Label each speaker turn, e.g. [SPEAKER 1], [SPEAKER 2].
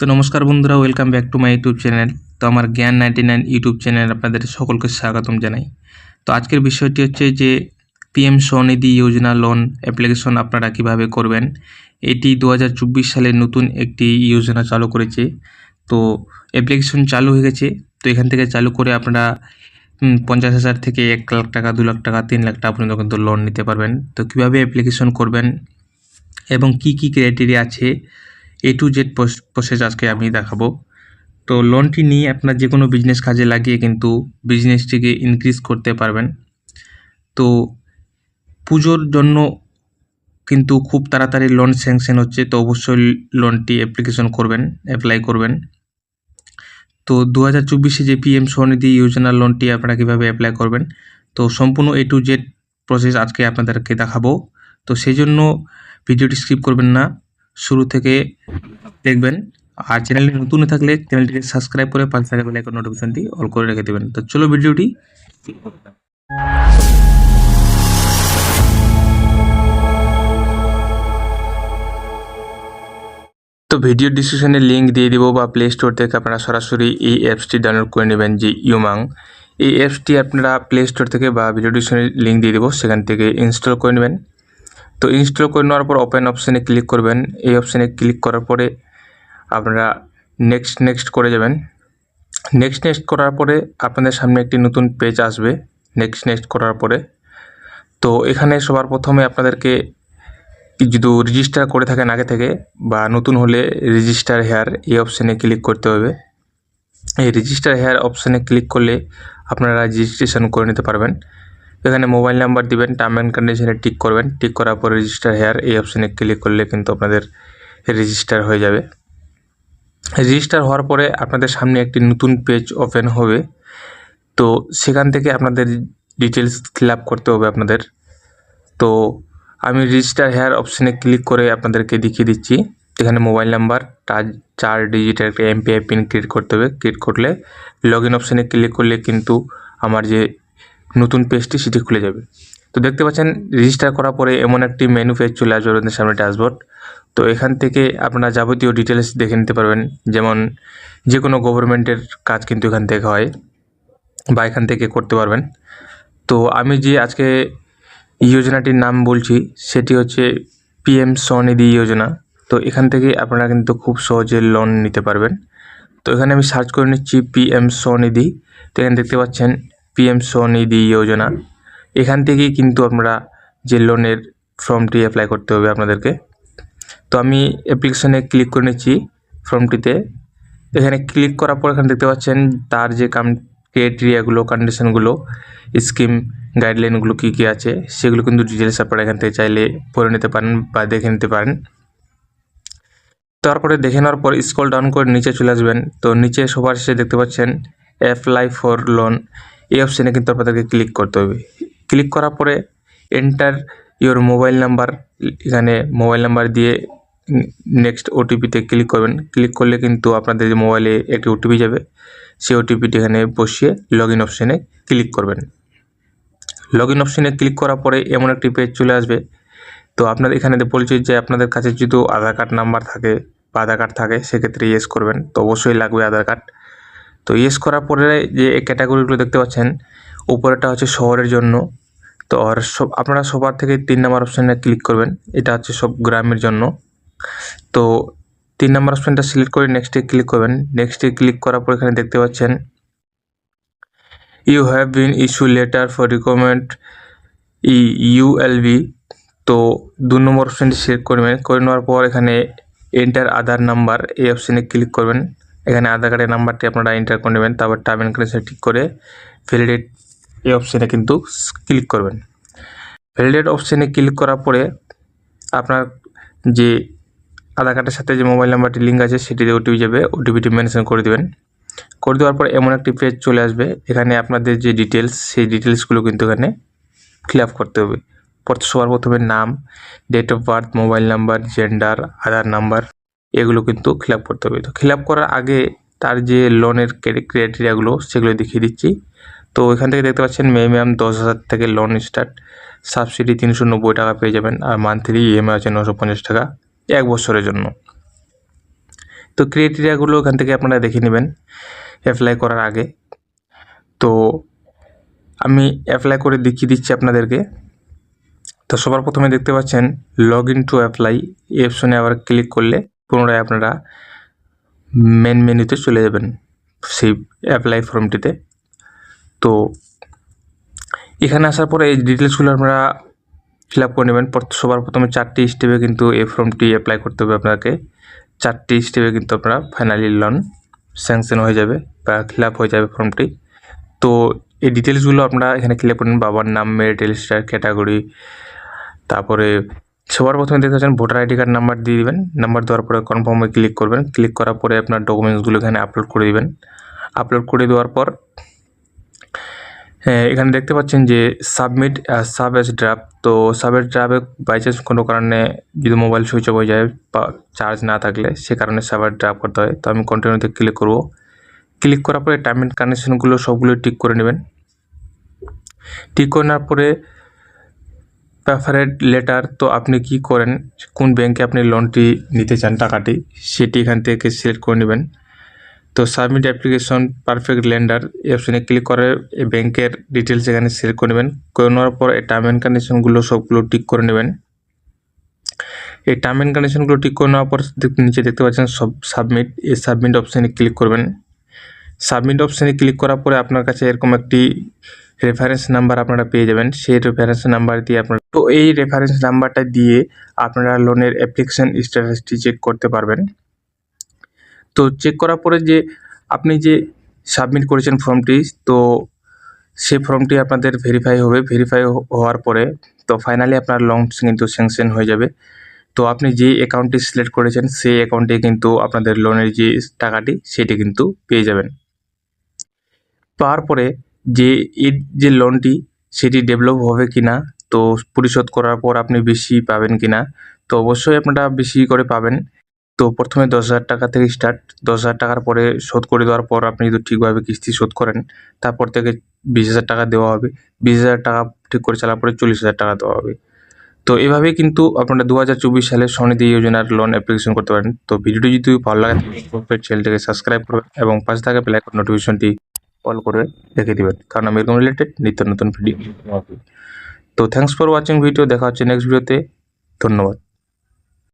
[SPEAKER 1] তো নমস্কার বন্ধুরা welcome back to my YouTube channel তো আমার জ্ঞান নাইনটি নাইন ইউটিউব চ্যানেল আপনাদের সকলকে স্বাগতম জানাই। তো আজকের বিষয়টি হচ্ছে যে PM Svanidhi Yojana loan application আপনারা কীভাবে করবেন? এটি দু হাজার চব্বিশ সালে নতুন একটি যোজনা চালু করেছে। তো অ্যাপ্লিকেশন চালু হয়ে গেছে। তো এখান থেকে চালু করে আপনারা পঞ্চাশ হাজার থেকে এক লাখ টাকা, দু লাখ টাকা, তিন লাখ টাকা পর্যন্ত কিন্তু লোন নিতে পারবেন। তো কীভাবে অ্যাপ্লিকেশন করবেন এবং কি কি ক্রাইটেরিয়া আছে? এ টু জেড প্রসেস আজকে আমি দেখাবো। তো লোনটি নিয়ে আপনার যে কোনো বিজনেস কাজে লাগিয়ে কিন্তু বিজনেসটিকে ইনক্রিজ করতে পারবেন। তো পুজোর জন্য কিন্তু খুব তাড়াতাড়ি লোন স্যাংশন হচ্ছে, তো অবশ্যই লোনটি অ্যাপ্লিকেশন করবেন অ্যাপ্লাই করবেন। তো দু হাজার চব্বিশে যে পিএম স্বনিধি যোজনার লোনটি আপনারা কীভাবে অ্যাপ্লাই করবেন, তো সম্পূর্ণ এ টু জেড প্রসেস আজকে আপনাদেরকে দেখাবো। তো সেই জন্য ভিডিওটি স্কিপ করবেন না। শুরু থেকে দেখবেন। আর চ্যানেলটি নতুন থাকলে চ্যানেলটিকে সাবস্ক্রাইব করে পাশে থাকা বেলাইকন নোটিফিকেশনটি অল করে রেখে দেবেন। তো চলো ভিডিওটি তো ভিডিও ডিসক্রিপশনে লিঙ্ক দিয়ে দিব বা প্লে স্টোর থেকে আপনারা সরাসরি এই অ্যাপসটি ডাউনলোড করে নেবেন যে ইউমাং এই অ্যাপসটি আপনারা প্লে স্টোর থেকে বা ভিডিও ডিসক্রিপশনে লিঙ্ক দিয়ে দেবো, সেখান থেকে ইনস্টল করে নেবেন। তো ইনস্টল করে নেওয়ার পর ওপেন অপশানে ক্লিক করবেন। এই অপশানে ক্লিক করার পরে আপনারা নেক্সট নেক্সট করে যাবেন। নেক্সট নেক্সট করার পরে আপনাদের সামনে একটি নতুন পেজ আসবে নেক্সট নেক্সট করার পরে। তো এখানে সবার প্রথমে আপনাদেরকে যদি রেজিস্টার করে থাকেন আগে থেকে বা নতুন হলে রেজিস্টার হেয়ার এই অপশানে ক্লিক করতে হবে। এই রেজিস্টার হেয়ার অপশানে ক্লিক করলে আপনারা রেজিস্ট্রেশন করে নিতে পারবেন। এখানে মোবাইল নাম্বার দিবেন টার্ম অ্যান্ড কন্ডিশনে টিক করবেন। টিক করার পর রেজিস্টার হেয়ার এই অপশানে ক্লিক করলে কিন্তু আপনাদের রেজিস্টার হয়ে যাবে। রেজিস্টার হওয়ার পরে আপনাদের সামনে একটি নতুন পেজ ওপেন হবে। তো সেখান থেকে আপনাদের ডিটেলস ফিল করতে হবে আপনাদের। তো আমি রেজিস্টার হেয়ার অপশানে ক্লিক করে আপনাদেরকে দেখিয়ে দিচ্ছি। এখানে মোবাইল নাম্বার চার ডিজিটের একটা এমপিআই পিন ক্রিয়েট করতে হবে। ক্রিয়েট করলে লগ ইন অপশানে ক্লিক করলে কিন্তু আমার যে নতুন পেজটি সেটি খুলে যাবে। তো দেখতে পাচ্ছেন রেজিস্টার করার পরে এমন একটি মেনু পেজ চলে আসবে আপনাদের সামনে ড্যাশবোর্ড তো এখান থেকে আপনারা যাবতীয় ডিটেলস দেখে নিতে পারবেন, যেমন যে কোনো গভর্নমেন্টের কাজ কিন্তু এখান থেকে হয় বা এখান থেকে করতে পারবেন। তো আমি যে আজকে যোজনাটির নাম বলছি, সেটি হচ্ছে পিএম স্বনিধি যোজনা তো এখান থেকে আপনারা কিন্তু খুব সহজে লোন নিতে পারবেন। তো এখানে আমি সার্চ করে নিচ্ছি পিএম স্বনিধি। তো এখানে দেখতে পাচ্ছেন পিএম স্বনিধি যোজনা। এখান থেকেই কিন্তু আপনারা যে লোনের ফর্মটি অ্যাপ্লাই করতে হবে আপনাদেরকে। তো আমি অ্যাপ্লিকেশনে ক্লিক করে নিচ্ছি ফর্মটিতে এখানে ক্লিক করার পর এখানে দেখতে পাচ্ছেন তার যে কাম ক্রাইটেরিয়াগুলো কন্ডিশনগুলো স্কিম গাইডলাইনগুলো কী কী আছে, সেগুলো কিন্তু ডিটেলস আপনারা এখান থেকে চাইলে পড়ে নিতে পারেন বা দেখে নিতে পারেন। তারপরে দেখে নেওয়ার পর স্কল ডাউন করে নিচে চলে আসবেন। তো নিচে সবার শেষে দেখতে পাচ্ছেন অ্যাপ্লাই ফর লোন এই অপশানে কিন্তু আপনাদেরকে ক্লিক করতে হবে। ক্লিক করার পরে এন্টার ইওর মোবাইল নাম্বার এখানে মোবাইল নাম্বার দিয়ে নেক্সট ওটিপিতে ক্লিক করবেন। ক্লিক করলে কিন্তু আপনাদের মোবাইলে একটি ওটিপি যাবে, সেই ওটিপিটি এখানে বসিয়ে লগ ইন অপশানে ক্লিক করবেন। লগ ইন অপশানে ক্লিক করার পরে এমন একটি পেজ চলে আসবে। তো আপনার এখানে বলছে যে আপনাদের কাছে যদি আধার কার্ড নাম্বার থাকে বা আধার কার্ড থাকে, সেক্ষেত্রে ইয়েস করবেন। তো অবশ্যই লাগবে আধার কার্ড তো ইয়েস করার পরে যে ক্যাটাগরিগুলো দেখতে পাচ্ছেন উপরেটা হচ্ছে শহরের জন্য। তো আর সব, আপনারা সবার থেকে তিন নাম্বার অপশানে ক্লিক করবেন, এটা হচ্ছে সব গ্রামের জন্য। তো তিন নাম্বার অপশানটা সিলেক্ট করে নেক্সটে ক্লিক করবেন। নেক্সটে ক্লিক করার পর এখানে দেখতে পাচ্ছেন you have been issue letter for recommend E ULB তো দু নম্বর অপশানটি সিলেক্ট করবেন, করে নেওয়ার পর এখানে এন্টার আধার নাম্বার এই অপশানে ক্লিক করবেন। এখানে আধার কার্ডের নাম্বারটি আপনারা এন্টার করে নেবেন, তারপর টার্ম অ্যান্ড কন্ডিশন ঠিক করে ভ্যালিডেট এই অপশানে কিন্তু ক্লিক করবেন। ভ্যালিডেট অপশানে ক্লিক করার পরে আপনার যে আধার কার্ডের সাথে যে মোবাইল নাম্বারটি লিঙ্ক আছে, সেটিতে ওটিপি যাবে ওটিপিটি মেনশন করে দেবেন। করে দেওয়ার পর এমন একটি পেজ চলে আসবে, এখানে আপনাদের যে ডিটেলস সেই ডিটেলসগুলো কিন্তু এখানে ফিল আপ করতে হবে। সবার প্রথমে নাম date of birth mobile number gender Aadhaar number এগুলো কিন্তু ফিল করতে হবে। তো ফিল করার আগে তার যে লোনের ক্রাইটেরিয়াগুলো সেগুলো দেখিয়ে দিচ্ছি। তো এখান থেকে দেখতে পাচ্ছেন মিনিমাম দশ হাজার থেকে লোন স্টার্ট সাবসিডি তিনশো নব্বই টাকা পেয়ে যাবেন আর মান্থলি ইএমআই আছে নশো পঞ্চাশ টাকা এক বছরের জন্য। তো ক্রাইটেরিয়াগুলো এখান থেকে আপনারা দেখে নেবেন অ্যাপ্লাই করার আগে। তো আমি অ্যাপ্লাই করে দেখিয়ে দিচ্ছি আপনাদেরকে। তো সবার প্রথমে দেখতে পাচ্ছেন লগ ইন টু অ্যাপ্লাই এই আবার ক্লিক করলে পুনরায় আপনারা মেন মেনুতে চলে যাবেন সেই অ্যাপ্লাই ফর্মটিতে তো এখানে আসার পরে এই ডিটেলসগুলো আপনারা ফিল আপ করে নেবেন। সবার প্রথমে চারটি স্টেপে কিন্তু এই ফর্মটি অ্যাপ্লাই করতে হবে আপনাকে। চারটি স্টেপে কিন্তু আপনারা ফাইনালি লোন স্যাংশন হয়ে যাবে বা ফিল আপ হয়ে যাবে ফর্মটি তো এই ডিটেলসগুলো আপনারা এখানে ক্লিক করুন বাবার নাম মেরিটাল স্টার ক্যাটাগরি তারপরে সবার প্রথমে দেখতে পাচ্ছেন ভোটার আইডি কার্ড নাম্বার দিয়ে দেবেন। নাম্বার দেওয়ার পরে কনফার্মে ক্লিক করবেন। ক্লিক করার পরে আপনার ডকুমেন্টসগুলো এখানে আপলোড করে দিবেন। আপলোড করে দেওয়ার পর হ্যাঁ এখানে দেখতে পাচ্ছেন যে সাবমিট সাব এস ড্রাফট তো সাব এস ড্রাফে বাই চান্স কোনো কারণে যদি মোবাইল সুইচ অফ হয়ে যায় বা চার্জ না থাকলে, সে কারণে সাবার ড্রাফট করতে হয়। তো আমি কন্টিনিউতে ক্লিক করব। ক্লিক করার পরে টাইম অ্যান্ড কন্ডিশনগুলো সবগুলো টিক করে নেবেন। টিক করে নেওয়ার পরে প্রেফারেড লেটার তো আপনি কি করেন? কোন ব্যাংকে আপনি লোনটি নিতে চান, টাকাটি, সেটি এখান থেকে সিলেক্ট করে নেবেন। তো সাবমিট অ্যাপ্লিকেশন পারফেক্ট লেন্ডার অপশনে ক্লিক করে ব্যাংকের ডিটেলস এখানে সিলেক্ট করে নেবেন। করে নেওয়ার পর এই টার্ম অ্যান্ড কন্ডিশনগুলো সবগুলো টিক করে নেবেন। এই টার্ম অ্যান্ড কন্ডিশনগুলো টিক করে নেওয়ার পর নিচে দেখতে পাচ্ছেন সব সাবমিট এই সাবমিট অপশানে ক্লিক করবেন। সাবমিট অপশানে ক্লিক করার পরে আপনার কাছে এরকম একটি রেফারেন্স নাম্বার আপনারা পেয়ে যাবেন। সেই রেফারেন্স নাম্বার দিয়ে আপনারা তো এই রেফারেন্স নাম্বারটা দিয়ে আপনারা লোনের অ্যাপ্লিকেশন স্ট্যাটাসটি চেক করতে পারবেন। তো চেক করার পরে যে আপনি যে সাবমিট করেছেন ফর্মটি তো সেই ফর্মটি আপনাদের ভেরিফাই হবে। ভেরিফাই হওয়ার পরে তো ফাইনালি আপনার লোন কিন্তু স্যাংশন হয়ে যাবে। তো আপনি যে অ্যাকাউন্টটি সিলেক্ট করেছেন, সেই অ্যাকাউন্টে কিন্তু আপনাদের লোনের যে টাকাটি, সেটি কিন্তু পেয়ে যাবেন। পাওয়ার পরে যে এর যে লোনটি সেটি ডেভেলপ হবে কি না তো পরিশোধ করার পর আপনি বেশি পাবেন কি না তো অবশ্যই আপনারা বেশি করে পাবেন। তো প্রথমে দশ হাজার টাকা থেকে স্টার্ট দশ হাজার টাকার পরে শোধ করে দেওয়ার পর আপনি যদি ঠিকভাবে কিস্তি শোধ করেন, তারপর থেকে বিশ হাজার টাকা দেওয়া হবে। বিশ হাজার টাকা ঠিক করে চালার পরে চল্লিশ হাজার টাকা দেওয়া হবে। তো এভাবেই কিন্তু আপনারা দু হাজার চব্বিশ সালে স্বনিধি যোজনার লোন অ্যাপ্লিকেশন করতে পারেন। তো ভিডিওটি যদি ভালো লাগে চ্যানেলটিকে সাবস্ক্রাইব করবেন এবং পাশে থাকা বেল আইকন নোটিফিকেশনটি অল করে রেখে দেবেন। কারণ আমি এরকম রিলেটেড নিত্য নতুন ভিডিও তো থ্যাংকস ফর ওয়াচিং ভিডিও দেখা হচ্ছে নেক্সট ভিডিওতে ধন্যবাদ।